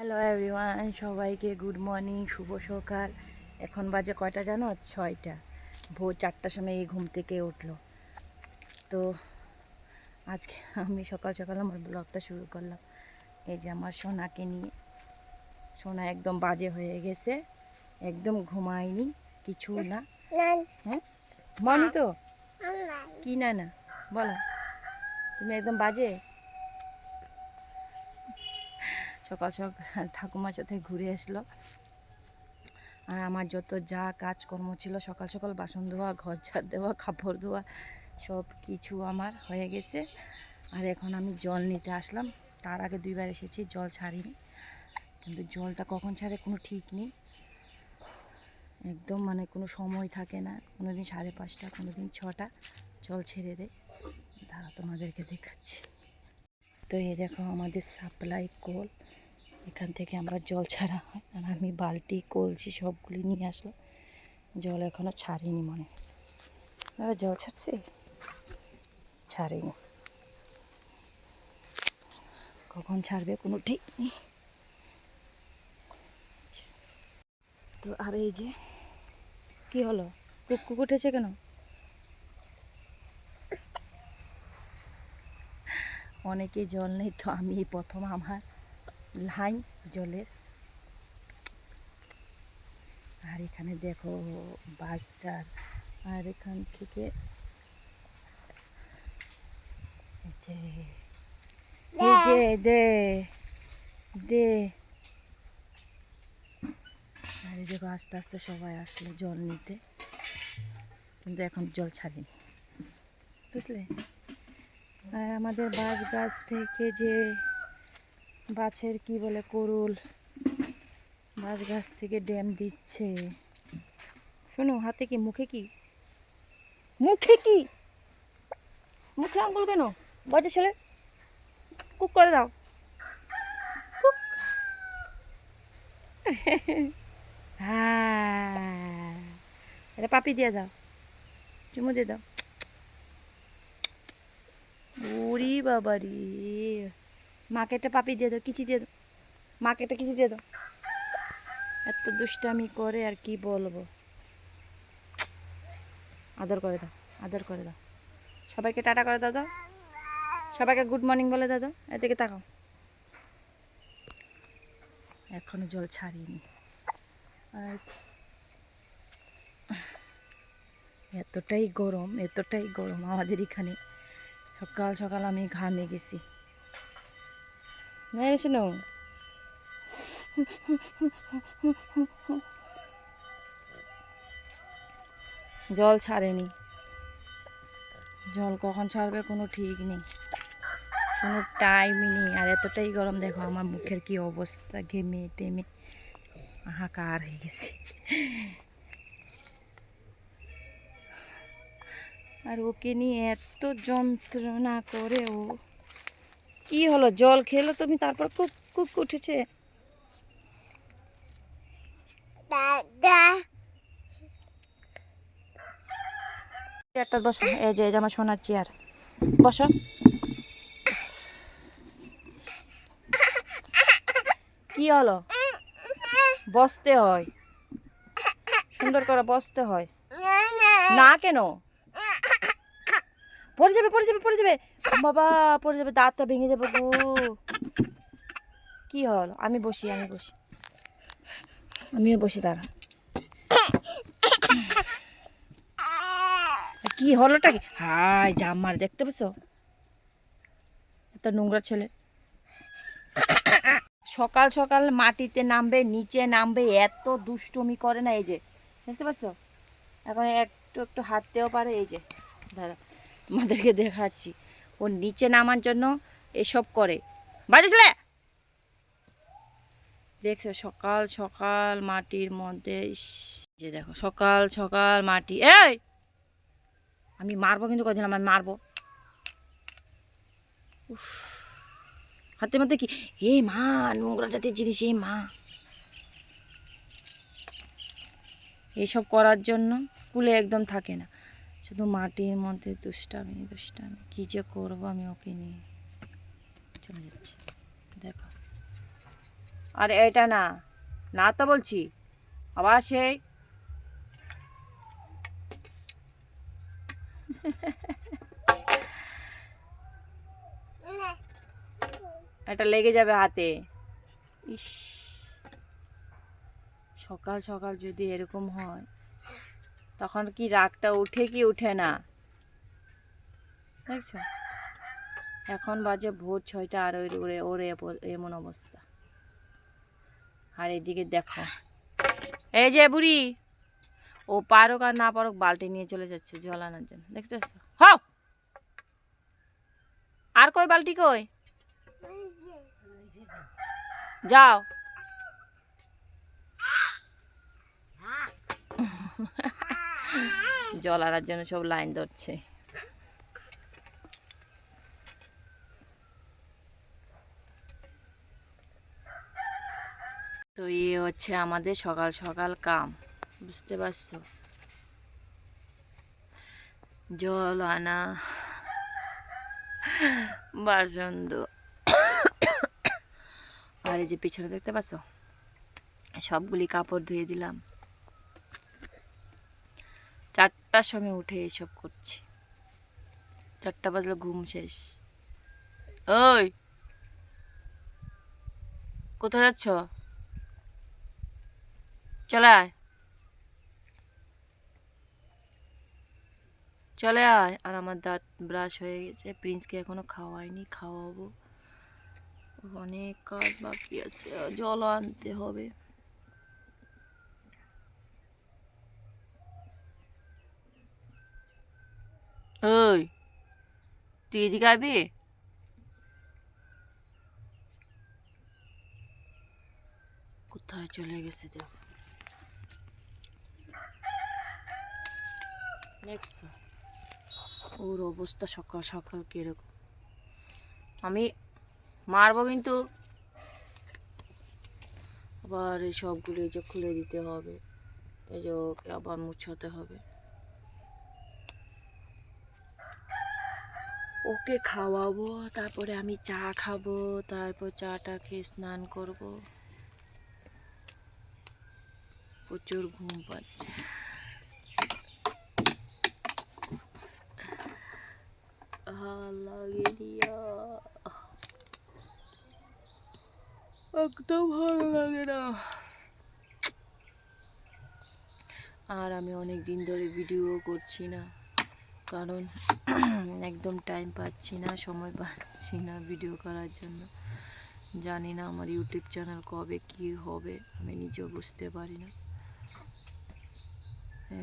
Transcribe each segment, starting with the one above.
Hello everyone সবাইকে good morning শুভ সকাল। এখন বাজে কয়টা জানো? ছয়টা। ভোর চারটার সময় এই ঘুম থেকে উঠল। তো আজকে আমি সকাল সকাল আমার ব্লগটা শুরু করলাম। এই যে আমার সোনাকে নিয়ে। সোনা একদম বাজে হয়ে গেছে। একদম ঘুমায়নি কিছু না। হ্যাঁ? মনি তো? কি না না বলো। তুমি একদম বাজে? সকাল সকাল ঠাকুমার সাথে ঘুরে আসলো। আর আমার যত যা কাজকর্ম ছিল, সকাল সকাল বাসন ধোয়া, ঘর ঝাড় দেওয়া, কাপড় ধোয়া, সব কিছু আমার হয়ে গেছে। আর এখন আমি জল নিতে আসলাম। তার আগে দুইবার এসেছি, জল ছাড়িনি। কিন্তু জলটা কখন ছাড়ে কোনো ঠিক নেই। একদম মানে কোনো সময় থাকে না। কোনো দিন সাড়ে পাঁচটা কোনো দিন ছটা। জল ছেড়ে দেয় দাঁড়া, তোমাদেরকে দেখাচ্ছি। তো এই দেখো, আমাদের সাপ্লাই কল। এখান থেকে আমরা জল ছাড়া হয়। আর আমি বালতি, কলসি সবগুলি নিয়ে আসলাম। জল এখনও ছাড়িনি মনে হয়। জল ছাড়ছে? ছাড়িনি। কখন ছাড়বে কোনো ঠিক নেই। তো আর এই যে, কি হলো? কুকুক উঠেছে কেন? অনেকে জল নেই তো আমি প্রথম আমার। লাইন জলের। আর এখানে দেখো বাচ্চার। আর এখান থেকে যে দে দে। আর দেখো আস্তে আস্তে সবাই আসলো জল নিতে। কিন্তু এখন জল ছাড়িনি। বুঝলে? আর আমাদের বাঁশ গাছ থেকে যে বাছের কি বলে করুল বাঁশ গাছ থেকে ড্যাম দিচ্ছে। শোনো, হাতে কি, মুখে কি? মুখে কি? মুখে আঙ্গুল কেন? বাজে ছেলে, কুক করে দাও। কুক। হ্যাঁ এটা পাপি দিয়ে দাও, চুমু দিয়ে দাও। ওরে বাবা রে মাকে একটা পাপি দিয়ে দাও, কিচি দিয়ে দাও। মাকে একটা কিচি দিয়ে দাও। এত দুষ্টামি করে আর কি বলব? আদর করে দাও, আদর করে দাও। সবাইকে টাটা করে দাও দাও। সবাইকে গুড মর্নিং বলে দাও। এদিকে তাকাও। এখনও জল ছাড়িনি। আর এতটাই গরম এতটাই গরম আমাদের এখানে। সকাল সকাল আমি ঘামে গেছি। না শোনো জল ছাড়েনি। জল কখন ছাড়বে কোনো ঠিক নেই। কোনো টাইমই নেই। আর এতটাই গরম, দেখো আমার মুখের কি অবস্থা ঘেমে টেমে। হাহাকার হয়ে গেছে। আর ওকে নিয়ে এত যন্ত্রণা করে ও। কি হলো? জল খেলো তুমি তারপর কুক কুক উঠেছে। চেয়ারটা বসো এই যে আমার সোনার চেয়ার। বসো। কি হলো? বসতে হয়। সুন্দর করে বসতে হয়। না কেন? পড়ে যাবে পড়ে যাবে পড়ে যাবে। বাবা পড়ে যাবে, দাঁতটা ভেঙে যাবে গো। কি হল? আমি বসি আমি বসি। আমিও বসি, দাঁড়া। কি হলোটা কি? হাই জামার দেখতে পেছো এত নোংরা ছেলে। সকাল সকাল মাটিতে নামবে, নিচে নামবে, এত দুষ্টুমি করে না এই যে। দেখতে পাচ্ছ এখন একটু একটু হাঁটতেও পারে, এই যে। দাদা আমাদেরকে দেখাচ্ছি। ও নিচে নামার জন্য এসব করে। বাজে ছেলে দেখছ, সকাল সকাল মাটির মধ্যে যে দেখো, সকাল সকাল মাটি। এই! আমি মারবো কিন্তু কদিন, আমি মারবো। হাতের মধ্যে কি? হে মা, নোংরা জাতের জিনিস, এ মা। এইসব করার জন্য কুলে একদম থাকে না। শুধু মাটির মধ্যে দুষ্টামি দুষ্টামি। কী যে করব আমি ওকে নিয়ে? চলে যাচ্ছি। দেখো। আর এটা না না তো বলছি। আবার সেই। এটা লেগে যাবে হাতে। ইস। সকাল সকাল যদি এরকম হয় তখন কি রাগটা উঠে কি উঠে না? দেখছ? এখন বাজে ভোর ছয়টা আর ওর ওরে এমন অবস্থা। আর এদিকে দেখো। এই যে বুড়ি, ও পারুক আর না পারুক বালতি নিয়ে চলে যাচ্ছে জল আনার জন্য। দেখতেছ হও! আর কই বালতি কই? যাও। জল আনার জন্য সব লাইন ধরছে। তো ইয়ে হচ্ছে আমাদের সকাল সকাল কাম, বুঝতে পারছ? জল আনা বাসন। আর এই যে পিছনে দেখতে পাচ্ছ? সবগুলি কাপড় ধুয়ে দিলাম। চারটার সময় উঠে এসব করছি। চারটা বাজলে ঘুম শেষ। ওই! কোথায় যাচ্ছ? চলে আয়। চলে আয়। আর আমার দাঁত ব্রাশ হয়ে গেছে। প্রিন্সকে এখনও খাওয়াইনি, খাওয়াবো। অনেক কাজ বাকি আছে। জল আনতে হবে। ওই, তুই এদিকে আবি? কোথায় চলে গেছে দেখো। ওর অবস্থা সকাল সকাল কীরকম। আমি মারবো কিন্তু। আবার এই সবগুলো এই যে খুলে দিতে হবে। এই যে আবার মুছাতে হবে। ওকে খাওয়াবো, তারপরে আমি চা খাব, তারপর চাটা খেয়ে স্নান করব। প্রচুর ঘুম পাচ্ছে। লাগে দিয়া একদম ভালো লাগে না। আর আমি অনেক দিন ধরে ভিডিও করছি না। কারণ একদম টাইম পাচ্ছি না, সময় পাচ্ছি না ভিডিও করার জন্য। জানি না আমার ইউটিউব চ্যানেল কবে কি হবে, আমি নিজেও বুঝতে পারি না।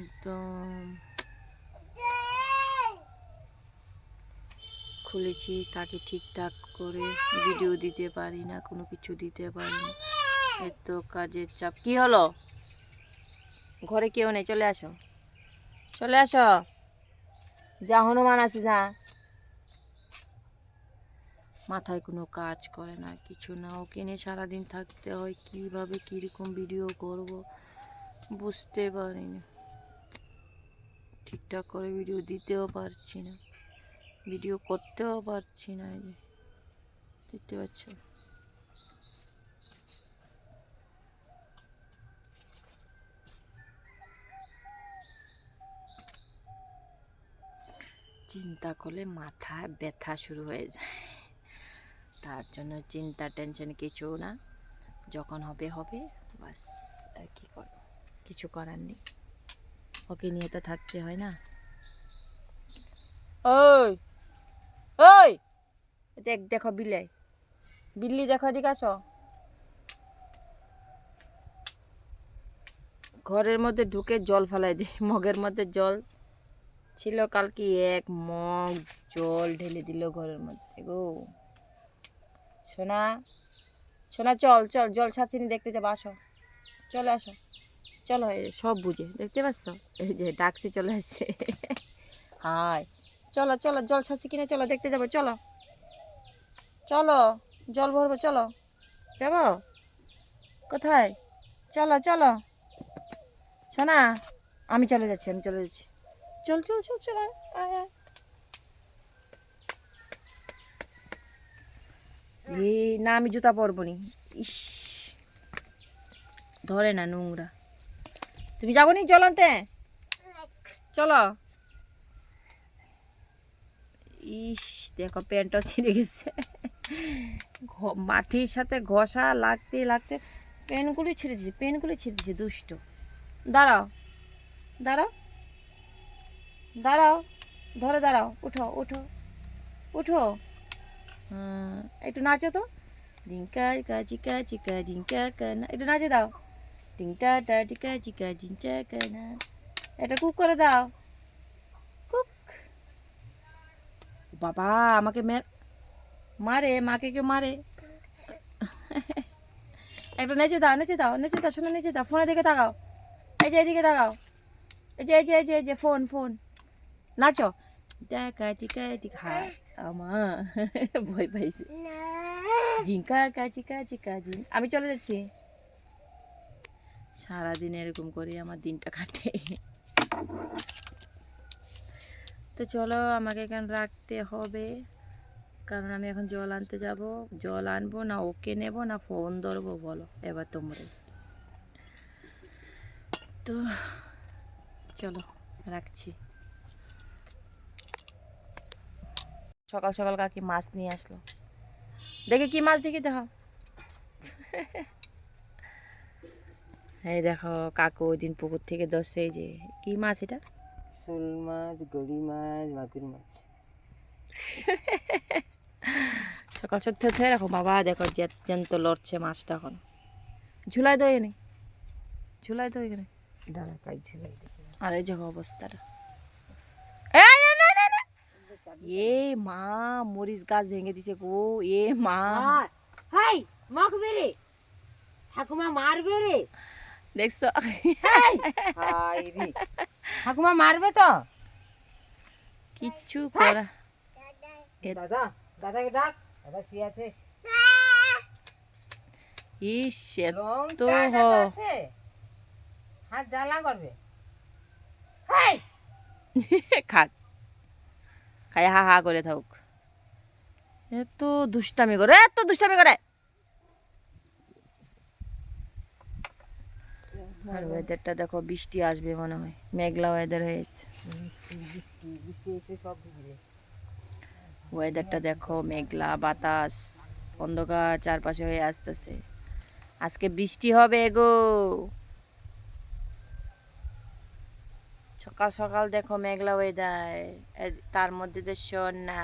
একদম খুলেছি, তাকে ঠিকঠাক করে ভিডিও দিতে পারি না, কোনো কিছু দিতে পারি না। এত কাজের চাপ। কি হলো? ঘরে কেউ নেই? চলে আসো। চলে আসো। যা হনুমান আছে, যা। মাথায় কোনো কাজ করে না, কিছু না। ওকে নিয়ে সারাদিন থাকতে হয়, কীভাবে, কীরকম ভিডিও করব বুঝতে পারিনি। ঠিকঠাক করে ভিডিও দিতেও পারছি না। ভিডিও করতেও পারছি না দেখতে পাচ্ছ? চিন্তা করলে মাথায় ব্যথা শুরু হয়ে যায়। তার জন্য চিন্তা টেনশন কিছু না। যখন হবে হবে। বাস আর কি কর? কিছু করার নেই। ওকে নিয়ে তো থাকতে হয় না। ওই ওই! দেখ দেখো বিলাই। বিল্লি দেখো এদিকে আসো। ঘরের মধ্যে ঢুকে জল ফেলাই দে। মগের মধ্যে জল। ছিল কালকে এক মগ জল ঢেলে দিল ঘরের মধ্যে গো। সোনা সোনা, চল চল, জল ছাড়ছিনি দেখতে যাব, আসো। চলে, আসো। চলো সব বুঝে, দেখতে পাচ্ছ? এই যে ডাকছি চলে আসছে। হাই চলো চলো, জল ছাড়ছি কিনা, চলো, দেখতে যাব, চলো। চলো, জল ভরবো, চলো। যাব? কোথায়? চলো চলো। সোনা, আমি চলে যাচ্ছি, আমি চলে যাচ্ছি। চল চল চল চল আয়, আয় এই না আমি জুতা পরবো নি। ইস। ধরে না নোংরা। তুমি যাব নি জল আনতে? চলো। ইস দেখো প্যান্টটাও ছিঁড়ে গেছে। মাটির সাথে ঘষা লাগতে লাগতে পেনগুলি ছিঁড়ে দিচ্ছে পেনগুলি ছিঁড়ে দিচ্ছে দুষ্ট। দাঁড়াও। দাঁড়াও। দাঁড়াও, ধরে দাঁড়াও, উঠো উঠো উঠো। একটু নাচো তো। ডিঙ্কা কা চিকা চিকা ডিঙ্কা কা না, একটু নাচে দাও। ডিংটা টা টিকা চিকা জিঞ্চা কা না। এটা কুক করে দাও। কুক। বাবা, আমাকে মারে মাকে কেউ মারে। একটা নেচে দাও নেচে দাও নেচে দাও, শোনো, নেচে দাও, ফোনের দিকে তাকাও। এই যে এদিকে তাকাও। এই যে এই যে এই যে, ফোন ফোন। নাচো টিকা টিকা হায় আমা ভয় পাইছে জিঙ্কা কাচি কাচি কাজি আমি চলে যাচ্ছি সারাদিন এরকম করে আমার দিনটা কাটে তো চলো আমাকে এখানে রাখতে হবে কারণ আমি এখন জল আনতে যাব জল আনব না ওকে নেব না ফোন ধরবো বলো এবার তোমরাই তো চলো রাখছি সকাল সকাল কাকি মাছ নিয়ে আসলো। দেখে কি মাছ দেখি দেখো এই দেখো কাকু ওই দিন পুকুর থেকে ধরছে এই যে কি মাছ এটা? শোল মাছ গড়ি মাছ মাগুর মাছ। সকাল সকাল থেকে ধরে রাখো বাবা দেখো জ্যান্ত লড়ছে মাছটা এখন। ঝুলাই দো এনে ঝুলাই দো এখানে। দাঁড়া ছিল দেখি আর এই দেখো অবস্থাটা। এ মা মরিচ গাছ ভেঙে দিছে গো এ মা। হাই ঠাকুমা মারবে রে। দেখছ? ঠাকুমা মারবে তো? কিচ্ছু করা দাদা দাদাকে ডাক। দাদা শুয়ে আছে। ইস তো আছে। হাত জ্বালা করবে। হাই। খাক। খাই, হা হা করে থাকুক। এত দুষ্টামি করে, এত দুষ্টামি করে। ওয়েদারটা দেখো, বৃষ্টি আসবে মনে হয়। মেঘলা ওয়েদার হয়েছে ওয়েদারটা দেখো, মেঘলা, বাতাস, অন্ধকার চারপাশে হয়ে আসতেছে। আজকে বৃষ্টি হবে গো। সকাল সকাল দেখো মেঘলা ওয়েদার তার মধ্যে তো না